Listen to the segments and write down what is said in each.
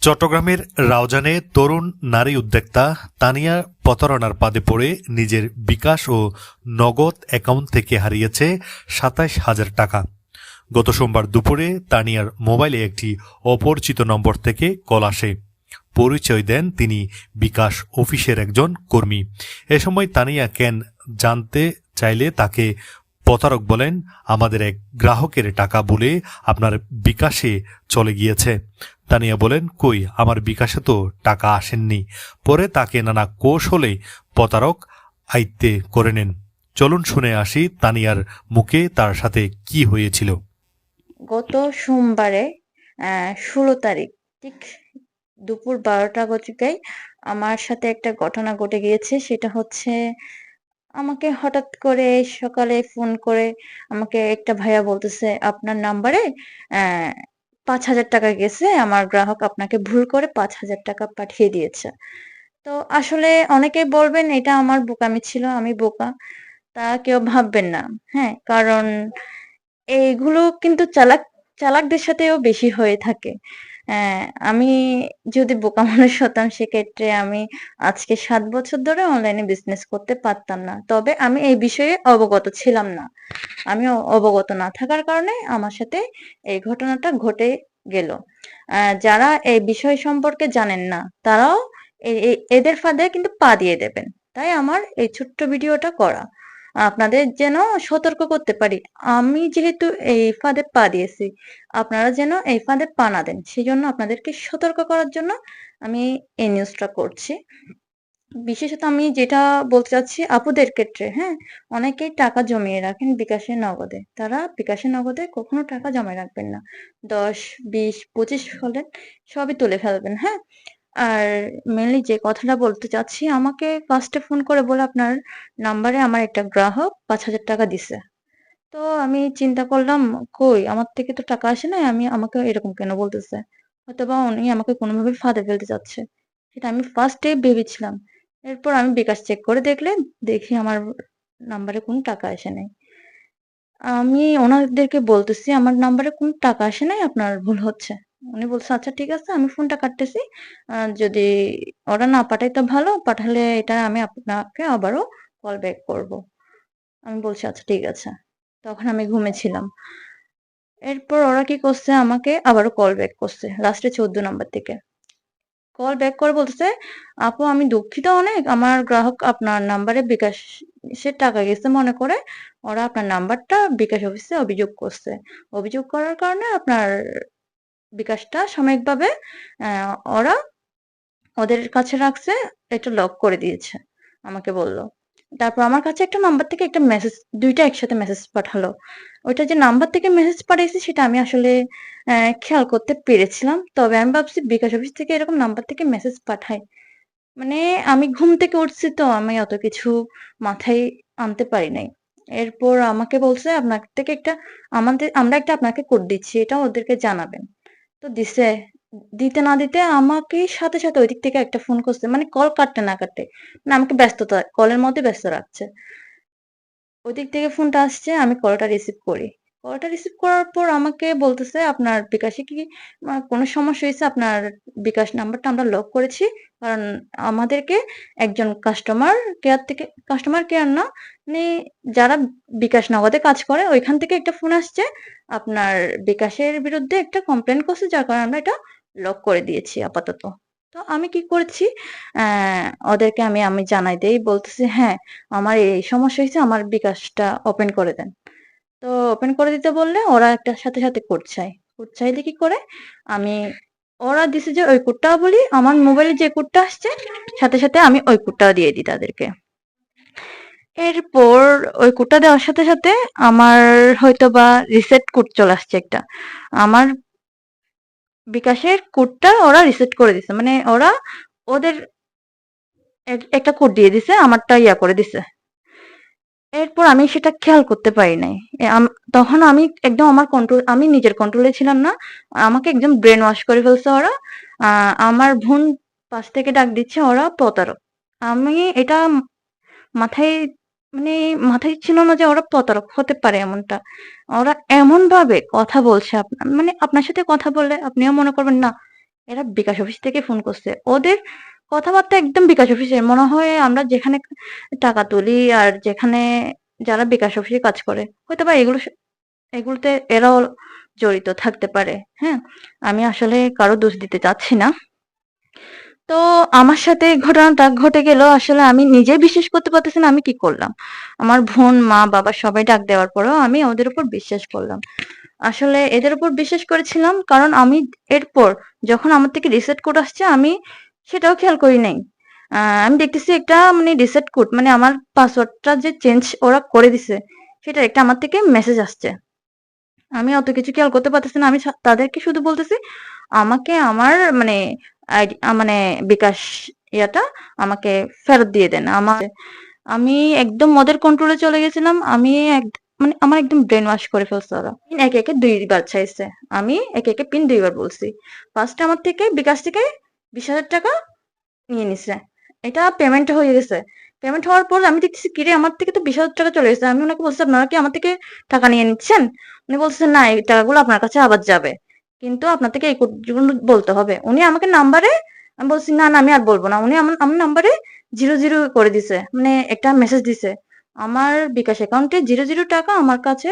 চট্টগ্রামের রাউজানে তরুণ নারী উদ্যোক্তা তানিয়া প্রতারণার পাদে পড়ে নিজের বিকাশ ও নগদ অ্যাকাউন্ট থেকে হারিয়েছে সাতাশ হাজার টাকা। গত সোমবার দুপুরে তানিয়ার মোবাইলে একটি অপরিচিত নম্বর থেকে কল আসে। পরিচয় দেন তিনি বিকাশ অফিসের একজন কর্মী। এ সময় তানিয়া কেন জানতে চাইলে তাকে প্রতারক বলেন, আমাদের এক গ্রাহকের টাকা বলে আপনার বিকাশে চলে গিয়েছে। তানিয়া বলেন, কই, আমার বিকাশে তো টাকা আসেননি। পরে তাকে নানা কৌশলে প্রতারক আয়ত্তে করে নেন। চলুন শুনে আসি তানিয়ার মুখে তার সাথে কি হয়েছিল। গত সোমবারে ষোলো তারিখ, ঠিক দুপুর বারোটা গতিকায় আমার সাথে একটা ঘটনা ঘটে গিয়েছে। সেটা হচ্ছে আমাকে হঠাৎ করে সকালে ফোন করে আমাকে একটা ভাইয়া বলতেছে, আপনার নাম্বারে পাঁচ হাজার টাকা গেছে, আমার গ্রাহক আপনাকে ভুল করে পাঁচ হাজার টাকা পাঠিয়ে দিয়েছে। তো আসলে অনেকে বলবেন, এটা আমার বোকামি ছিল, আমি বোকা। তা কেউ ভাববেন না হ্যাঁ? কারণ এইগুলো কিন্তু চালাক, চালাকদের সাথেও বেশি হয়ে থাকে। আমি যদি বোকা মানুষ হতাম সেক্ষেত্রে আমি আজকে সাত বছর ধরে অনলাইনে বিজনেস করতে পারতাম না। তবে আমি এই বিষয়ে অবগত ছিলাম না। আমি অবগত না থাকার কারণে আমার সাথে এই ঘটনাটা ঘটে গেল। যারা এই বিষয় সম্পর্কে জানেন না, তারাও এদের ফাঁদে কিন্তু পা দিয়ে দেবেন। তাই আমার এই ছোট্ট ভিডিওটা করা। আপনাদের যেন সতর্ক করতে পারি। আমি যেহেতু এই ফাঁদে পা দিয়েছি, আপনারা যেন এই ফাঁদে পা না দেন। সেই জন্য আপনাদেরকে সতর্ক করার জন্য আমি এই নিউজটা করছি। বিশেষত আমি যেটা বলতে চাচ্ছি, আপুদের ক্ষেত্রে হ্যাঁ? অনেকেই টাকা জমিয়ে রাখেন বিকাশে নগদে। তারা বিকাশে নগদে কখনো টাকা জমায় রাখবেন না। দশ, বিশ, পঁচিশ হলেন, সবই তুলে ফেলবেন হ্যাঁ? আর মেনলি যে কথাটা বলতে চাচ্ছি, আমাকে ফার্স্টে ফোন করে বলে আপনার নাম্বারে আমার একটা গ্রাহক পাঁচ হাজার টাকা দিছে। তো আমি চিন্তা করলাম, কই, আমার থেকে তো টাকা আসে নাই, আমি আমাকে এরকম কেন বলতেছে? হয়তোবা উনি আমাকে কোনোভাবে ফাঁদে ফেলতে চাচ্ছে। সেটা আমি ফার্স্টে ভেবেছিলাম। এরপর আমি বিকাশ চেক করে দেখলে দেখি আমার নাম্বারে কোনো টাকা আসে নাই। আমি ওনাদেরকে বলতেছি, আমার নাম্বারে কোনো টাকা আসে নাই, আপনার ভুল হচ্ছে। উনি বলছে আচ্ছা ঠিক আছে, আমি ফোনটা কাটতেছি। যদি ওরা না পাঠায় তো ভালো, পাঠালে এটা আমি আপনাকে আবারও কল ব্যাক করব। আমি বলছি আচ্ছা ঠিক আছে। তখন আমি ঘুমেছিলাম। এরপর ওরা কি করছে, আমাকে আবারও কল ব্যাক করছে লাস্টে চোদ্দ নাম্বার থেকে। কল ব্যাক করে বলতেছে, আপু, আমি দুঃখিত অনেক, আমার গ্রাহক আপনার নাম্বারে বিকাশ সে টাকা গেছে মনে করে, ওরা আপনার নাম্বারটা বিকাশ অফিসে অভিযোগ করছে। অভিযোগ করার কারণে আপনার বিকাশটা সাময়িকভাবে ওরা ওদের কাছে রাখছে, এটা লক করে দিয়েছে, আমাকে বলল। তারপর আমার কাছে একটা নাম্বার থেকে একটা মেসেজ দুইটা একসাথে মেসেজ পাঠালো। ওইটা যে নাম্বার থেকে মেসেজ পাঠিয়েছে, সেটা আমি আসলে খেয়াল করতে পেরেছিলাম। তবে আমি ভাবছি বিকাশ অফিস থেকে এরকম নাম্বার থেকে মেসেজ পাঠাই মানে আমি ঘুম থেকে উঠছি তো, আমি অত কিছু মাথায় আনতে পারি নাই। এরপর আমাকে বলছে, আপনার থেকে একটা, আমাদের, আমরা একটা আপনাকে কোড দিচ্ছি, এটা ওদেরকে জানাবেন। তো দিছে। দিতে না দিতে আমাকে সাথে সাথে ওই দিক থেকে একটা ফোন করছে মানে কল কাটতে না কাটতে। মানে আমাকে ব্যস্ততা কলের মধ্যে ব্যস্ত রাখছে। ওই দিক থেকে ফোনটা আসছে, আমি কলটা রিসিভ করি। কলটা রিসিভ করার পর আমাকে বলতেছে, আপনার বিকাশে কি কোনো সমস্যা হয়েছে? আপনার বিকাশ নাম্বারটা আমরা লক করেছি। কারণ আমাদেরকে একজন কাস্টমার কেয়ার থেকে কাস্টমার কেয়ার না মানে যারা বিকাশ নগদে কাজ করে, ওইখান থেকে একটা ফোন আসছে। আপনার বিকাশের বিরুদ্ধে একটা কমপ্লেন করছে, যার কারণে আমরা এটা লক করে দিয়েছি আপাতত। তো আমি কি করেছি? ওদেরকে আমি আমি জানাই দেই, বলতেছি হ্যাঁ আমার এই সমস্যা হয়েছে, আমার বিকাশটা ওপেন করে দেন। তো ওপেন করে দিতে বললে ওরা একটা সাথে সাথে কোড চাই কোড চাইলে কি করে? আমি ওরা দিছে যে ওই কোডটা বলি, আমার মোবাইলে যে কোডটা আসছে, সাথে সাথে আমি ওই কোডটাও দিয়ে দিই তাদেরকে। এরপর ওই কোডটা দেওয়ার সাথে সাথে আমার হয়তো বা রিসেট কোড চলে আসছে একটা। আমার বিকাশের কোডটা ওরা রিসেট করে দিছে। মানে ওরা ওদের এক- একটা কোড দিয়ে দিছে, আমারটা ইয়া করে দিছে। এরপর আমি সেটা খেয়াল করতে পারি নাই। তখন আমি একদম আমার কন্ট্রোল আমি নিজের কন্ট্রোলে ছিলাম না। আমাকে একদম ব্রেন ওয়াশ করে ফেলছে ওরা। আমার বোন পাশ থেকে ডাক দিচ্ছে ওরা প্রতারক। আমি এটা মাথায় মানে মাথায় ছিল না যে ওরা প্রতারক হতে পারে এমনটা। ওরা এমন ভাবে কথা বলছে আপনার মানে আপনার সাথে কথা বললে আপনিও মনে করবেন, না, এরা বিকাশ অফিস থেকে ফোন করছে। ওদের কথাবার্তা একদম বিকাশ অফিসের। মনে হয় আমরা যেখানে টাকা তুলি আর যেখানে যারা বিকাশ অফিসে কাজ করে, হয়তো বা এগুলো এগুলোতে এরাও জড়িত থাকতে পারে হ্যাঁ? আমি আসলে কারও দোষ দিতে চাচ্ছি না। তো আমার সাথে এই ঘটনাটা ঘটে গেল, আসলে আমি নিজে বিশ্বাস করতে পারতেছি না আমি কি করলাম। আমার বোন, মা, বাবা সবাই ডাক দেওয়ার পরেও আমি ওদের উপর বিশ্বাস করলাম। আসলে এদের উপর বিশ্বাস করেছিলাম কারণ আমি এরপর যখন আমার থেকে রিসেট কোড আসছে, আমি সেটাও খেয়াল করি নাই। আমি দেখতেছি একটা মানে রিসেট কোড মানে আমার পাসওয়ার্ডটা যে চেঞ্জ ওরা করে দিছে সেটা একটা আমার থেকে মেসেজ আসছে। আমি অত কিছু খেয়াল করতে পারতেছি না, আমি তাদেরকে শুধু বলতেছি, আমাকে আমার মানে মানে বিকাশ ইয়াটা আমাকে ফেরত দিয়ে দেন। আমার, আমি একদম ওদের কন্ট্রোলে চলে গেছিলাম, আমি মানে আমার একদম ব্রেন ওয়াশ করে ফেলছে ওরা। একে একে দুইবার চাইছে আমি একে একে পিন দুইবার বলছি। ফার্স্ট আমার থেকে বিকাশ থেকে বিশ হাজার টাকা নিয়ে নিছে। এটা পেমেন্ট হয়ে গেছে। পেমেন্ট হওয়ার পর আমি দেখতেছি, কিরে, আমার থেকে তো বিশ হাজার টাকা চলে গেছে। আমি ওনাকে বলছি, আপনারা কি আমার থেকে টাকা নিয়ে নিচ্ছেন? উনি বলছেন না, এই টাকাগুলো আপনার কাছে আবার যাবে। কিন্তু আপনার থেকে এই কোডগুলো বলতে হবে। উনি আমাকে নাম্বারে, আমি বলছি, না না, আমি আর বলব না। উনি আমার আমার নাম্বারে জিরো জিরো করে দিছে মানে একটা মেসেজ দিছে। আমার বিকাশ অ্যাকাউন্টে জিরো জিরো টাকা আমার কাছে,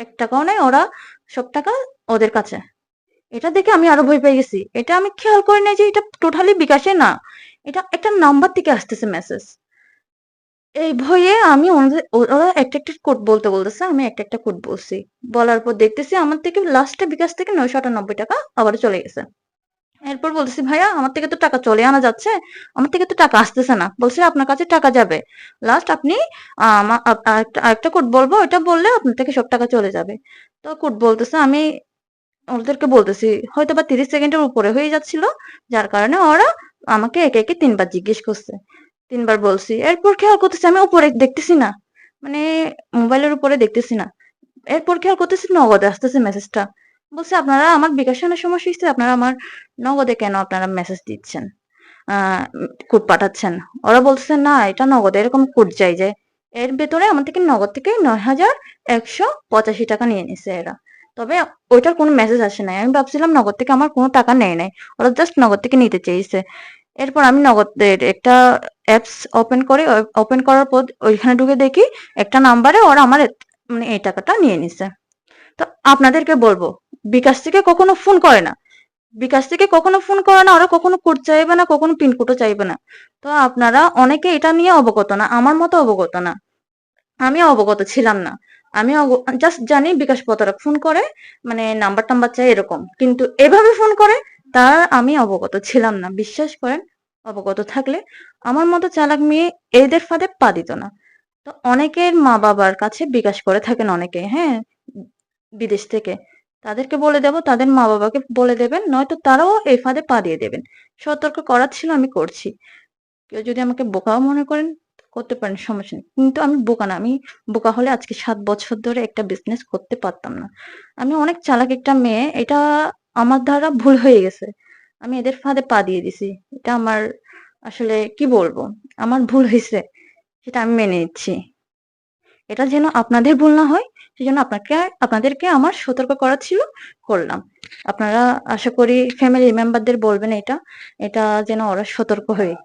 এক টাকাও নাই, ওরা সব টাকা ওদের কাছে। এটা দেখে আমি আরও ভয় পেয়ে গেছি। এটা আমি খেয়াল করি নাই যে এটা টোটালি বিকাশে না। এটা একটা নাম্বার থেকে আসতেছে মেসেজ এই ভয়ে আমি ওরা একটা একটা কোড বলতে বলতেছে, আমি একটা একটা কোড বলছি। বলার পর দেখতেছি আমার থেকে লাস্টে বিকাশ থেকে নয়শো আটানব্বই টাকা আবার চলে গেছে। এরপর বলতেছি, ভাইয়া, আমার থেকে তো টাকা চলে আনা যাচ্ছে। আমার থেকে তো টাকা আসতেছে না। বলছে, আপনার কাছে টাকা যাবে। লাস্ট আপনি আরেকটা কোড বলব। ওটা বললে আপনার থেকে সব টাকা চলে যাবে। তো কোড বলতেছে, আমি ওদেরকে বলতেছি হয়তো বা তিরিশ সেকেন্ডের উপরে হয়ে যাচ্ছিল, যার কারণে ওরা আমাকে একে একে তিনবার জিজ্ঞেস করছে। তিনবার বলছি, এরপর খেয়াল করতেছি আমি উপরে দেখতেছি না মানে মোবাইলের উপরে দেখতেছি না। এরপর খেয়াল করতেছি নগদে আসতেছে মেসেজটা বলছে, আপনারা আমার বিকাশ আনার সমস্যা হচ্ছে আপনারা আমার নগদে কেন আপনারা মেসেজ দিচ্ছেন? কোড পাঠাচ্ছেন? ওরা বলছে না, এটা নগদে এরকম কোড চাই যে, এর ভেতরে আমার থেকে নগদ থেকে নয় হাজার একশো পঁচাশি টাকা নিয়ে নিছে এরা। তবে ওইটার কোনো মেসেজ আসে নাই। আমি ভাবছিলাম নগদ থেকে আমার কোনো টাকা নেয় নাই। ওরা জাস্ট নগদ থেকে নিতে চেয়েছে। এরপর আমি নগদের একটা অ্যাপস ওপেন করে ওপেন করার পর ওইখানে ঢুকে দেখি একটা নাম্বারে ওরা আমার মানে এই টাকাটা নিয়ে নিছে। তো আপনাদেরকে বলব, বিকাশ থেকে কখনো ফোন করে না। বিকাশ থেকে কখনো ফোন করে না, ওরা কখনো কোড চাইবে না, কখনো পিনকোডও চাইবে না। তো আপনারা অনেকে এটা নিয়ে অবগত না, আমার মতো অবগত না। আমি অবগত ছিলাম না। আমি জাস্ট জানি বিকাশ প্রতারক ফোন করে মানে নাম্বার টাম্বার চাই এরকম। কিন্তু এভাবে ফোন করে, তার আমি অবগত ছিলাম না। বিশ্বাস করেন, অবগত থাকলে আমার মতো চালাক মেয়ে এদের ফাঁদে পা দিত না। তো অনেকের মা বাবার কাছে বিকাশ করে থাকেন অনেকে হ্যাঁ বিদেশ থেকে। তাদেরকে বলে দেব, তাদের মা বাবাকে বলে দেবেন, নয়তো তারাও এই ফাঁদে পা দিয়ে দেবেন। সতর্ক করার ছিল আমি করছি। কেউ যদি আমাকে বোকাও মনে করেন করতে পারেন, সমস্যা নেই। কিন্তু আমি বোকা না, আমি বোকা হলে আজকে সাত বছর ধরে একটা বিজনেস করতে পারতাম না। আমি অনেক চালাক একটা মেয়ে, এটা আমার দ্বারা ভুল হয়ে গেছে। আমি এদের ফাঁদে পা দিয়ে দিছি। এটা আমার আসলে কি বলব? আমার ভুল হয়েছে, সেটা আমি মেনে নিচ্ছি। এটা যেন আপনাদের ভুল না হয়, সেজন্য আপনাকে, আপনাদেরকে আমার সতর্ক করা ছিল, করলাম। আপনারা আশা করি ফ্যামিলি মেম্বারদের বলবেন এটা এটা যেন ওরা সতর্ক হয়ে।